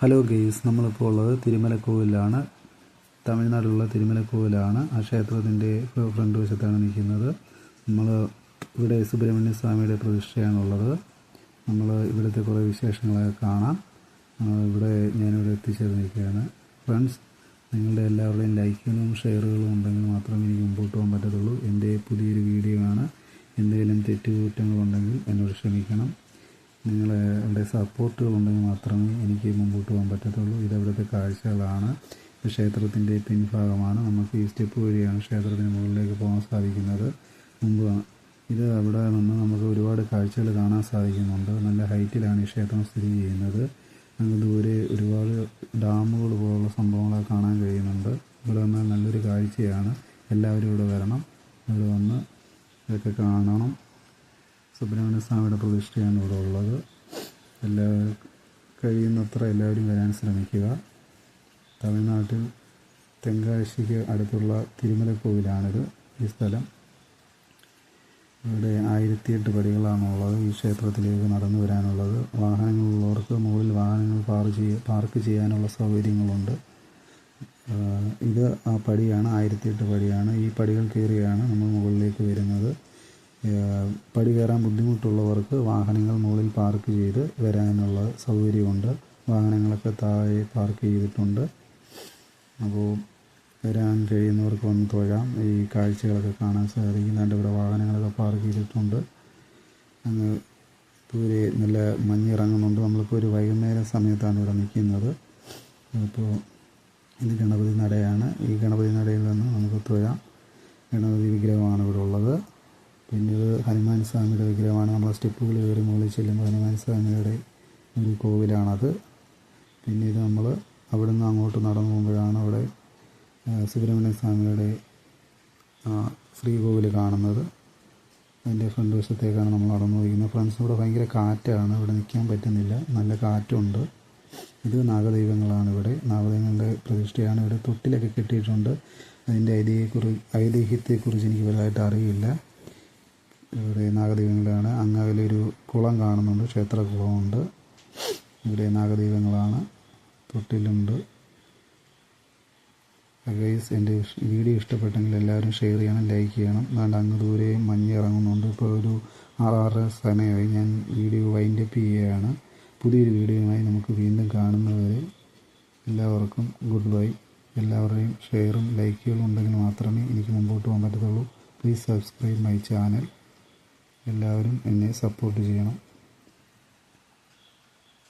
Hello guys നമ്മളിപ്പോൾ ഉള്ളത് തിരുമലക്കോവിലാണ്. തമിഴ്നാട്ടിലുള്ള തിരുമലക്കോവിലാണ്. ആ ക്ഷേത്രത്തിന്റെ ഫ്രണ്ട് വശത്താണ് നിൽക്കുന്നത്. നമ്മൾ ഇവിടെ സുബ്രഹ്മണ്യ സ്വാമിയുടെ പ്രതിഷ്ഠയാണുള്ളത് നമ്മൾ ഇവിടുത്തെ കുറേ വിശേഷങ്ങളൊക്കെ കാണാം. ഇവിടെ ഞാനിവിടെ എത്തിച്ചേർന്നിരിക്കുകയാണ്. ഫ്രണ്ട്സ് നിങ്ങളുടെ എല്ലാവരുടെയും ലൈക്കുകളും ഷെയറുകളും ഉണ്ടെങ്കിൽ മാത്രമേ എനിക്ക് മുമ്പോട്ട് പോകാൻ പറ്റത്തുള്ളൂ. എന്റെ പുതിയൊരു വീഡിയോ ആണ്. എന്തെങ്കിലും തെറ്റുകുറ്റങ്ങളുണ്ടെങ്കിൽ എന്നോട് ക്ഷമിക്കണം. നിങ്ങളുടെ സപ്പോർട്ടുകൾ ഉണ്ടെങ്കിൽ മാത്രമേ എനിക്ക് മുമ്പോട്ട് പോകാൻ പറ്റത്തുള്ളൂ. ഇത് അവിടുത്തെ കാഴ്ചകളാണ്. ക്ഷേത്രത്തിന്റെ പിൻഭാഗമാണ് നമുക്ക് ഈ സ്റ്റെപ്പ് വഴിയാണ് ക്ഷേത്രത്തിന് മുകളിലേക്ക് പോകാൻ സാധിക്കുന്നത്. മുമ്പ് ഇത് അവിടെ നിന്ന് നമുക്ക് ഒരുപാട് കാഴ്ചകൾ കാണാൻ സാധിക്കുന്നുണ്ട്. നല്ല ഹൈറ്റിലാണ് ഈ ക്ഷേത്രം സ്ഥിതി ചെയ്യുന്നത്. നമുക്ക് ദൂരെ ഒരുപാട് ഡാമുകൾ പോലുള്ള സംഭവങ്ങളൊക്കെ കാണാൻ കഴിയുന്നുണ്ട്. ഇവിടെ വന്നാൽ നല്ലൊരു കാഴ്ചയാണ്. എല്ലാവരും ഇവിടെ വരണം. ഇവിടെ വന്ന് ഇതൊക്കെ കാണണം. സുബ്രഹ്മണ്യ സ്വാമിയുടെ പ്രതിഷ്ഠയാണ് ഇവിടെ ഉള്ളത്. എല്ലാ കഴിയുന്നത്ര എല്ലാവരും വരാൻ ശ്രമിക്കുക. തമിഴ്നാട്ടിൽ തെങ്കാശിക്ക് അടുത്തുള്ള തിരുമല തിരുമലക്കോവിലാണിത് ഈ സ്ഥലം. ഇവിടെ ആയിരത്തിയെട്ട് പടികളാണുള്ളത്. ഈ ക്ഷേത്രത്തിലേക്ക് നടന്നു വരാനുള്ളത്. വാഹനങ്ങളുള്ളവർക്ക് മുകളിൽ വാഹനങ്ങൾ പാർക്ക് ചെയ്യ പാർക്ക് ചെയ്യാനുള്ള സൗകര്യങ്ങളുണ്ട്. ഇത് ആ പടിയാണ് ആയിരത്തിയെട്ട് പടിയാണ്. ഈ പടികൾ കയറിയാണ് നമ്മൾ മുകളിലേക്ക് വരുന്നത്. പടി കയറാൻ ബുദ്ധിമുട്ടുള്ളവർക്ക് വാഹനങ്ങൾ മുകളിൽ പാർക്ക് ചെയ്ത് വരാനുള്ള സൗകര്യമുണ്ട്. വാഹനങ്ങളൊക്കെ താഴെ പാർക്ക് ചെയ്തിട്ടുണ്ട്. അപ്പോൾ വരാൻ കഴിയുന്നവർക്ക് വന്ന് തൊഴാം ഈ കാഴ്ചകളൊക്കെ കാണാൻ സാധിക്കും അതിന്റെ ഇവിടെ വാഹനങ്ങളൊക്കെ പാർക്ക് ചെയ്തിട്ടുണ്ട്. അങ്ങ് ദൂരെ നല്ല മഞ്ഞിറങ്ങുന്നുണ്ട് നമ്മളിപ്പോൾ ഒരു വൈകുന്നേര സമയത്താണ് ഇവിടെ നിൽക്കുന്നത്. അപ്പോൾ ഇത് ഗണപതി നടയാണ്. ഈ ഗണപതി നടയിൽ നിന്ന് നമുക്ക് തൊഴാം ഗണപതി വിഗ്രഹമാണ് ഇവിടെ ഉള്ളത് പിന്നെ ഇത് ഹനുമാൻ സ്വാമിയുടെ വിഗ്രഹമാണ്. നമ്മൾ സ്റ്റെപ്പുകൾ കയറി മുകളിൽ ചെല്ലുമ്പോൾ ഹനുമാൻ സ്വാമിയുടെ ഒരു കോവിലാണത്. പിന്നെ ഇത് നമ്മൾ അവിടുന്ന് അങ്ങോട്ട് നടന്നു പോകുമ്പോഴാണ് അവിടെ സുബ്രഹ്മണ്യ സ്വാമിയുടെ ശ്രീകോവിൽ കാണുന്നത്. അതിന്റെ ഫ്രണ്ട് വശത്തേക്കാണ് നമ്മൾ നടന്നു പോയിരിക്കുന്നത് ഫ്രണ്ട്സ് ഇവിടെ ഭയങ്കര കാറ്റാണ്. ഇവിടെ നിൽക്കാൻ പറ്റുന്നില്ല. നല്ല കാറ്റുണ്ട്. ഇത് നാഗദൈവങ്ങളാണ് ഇവിടെ. നാഗദൈവങ്ങളുടെ പ്രതിഷ്ഠയാണ് ഇവിടെ. തൊട്ടിലൊക്കെ കെട്ടിയിട്ടുണ്ട്. അതിന്റെ ഐതിഹ്യക്കുറി ഐതിഹ്യത്തെക്കുറിച്ച് എനിക്ക് വലുതായിട്ട് അറിയില്ല. ഇവിടെ നാഗദൈവങ്ങളാണ് അങ്ങകലൊരു കുളം കാണുന്നുണ്ട്. ക്ഷേത്രകുളമുണ്ട് ഇവിടെ നാഗദൈവങ്ങളാണ് തൊട്ടിലുണ്ട്. ഗൈസ് എന്റെ വീഡിയോ ഇഷ്ടപ്പെട്ടെങ്കിൽ എല്ലാവരും ഷെയർ ചെയ്യണം ലൈക്ക് ചെയ്യണം. അതുകൊണ്ട് അങ്ങ് ദൂരെയും മഞ്ഞ് ഇറങ്ങുന്നുണ്ട്. ഇപ്പോൾ ഒരു ആറാറ് സമയമായി ഞാൻ വീഡിയോ വൈൻഡ് അപ്പ് ചെയ്യുകയാണ്. പുതിയൊരു വീഡിയോയുമായി നമുക്ക് വീണ്ടും കാണുന്നവരെ എല്ലാവർക്കും ഗുഡ് ബൈ എല്ലാവരുടെയും ഷെയറും ലൈക്കുകളും ഉണ്ടെങ്കിൽ മാത്രമേ എനിക്ക് മുമ്പോട്ട് പോകാൻ പറ്റത്തുള്ളൂ. പ്ലീസ് സബ്സ്ക്രൈബ് മൈ ചാനൽ എല്ലാവരും എന്നെ സപ്പോർട്ട് ചെയ്യണം.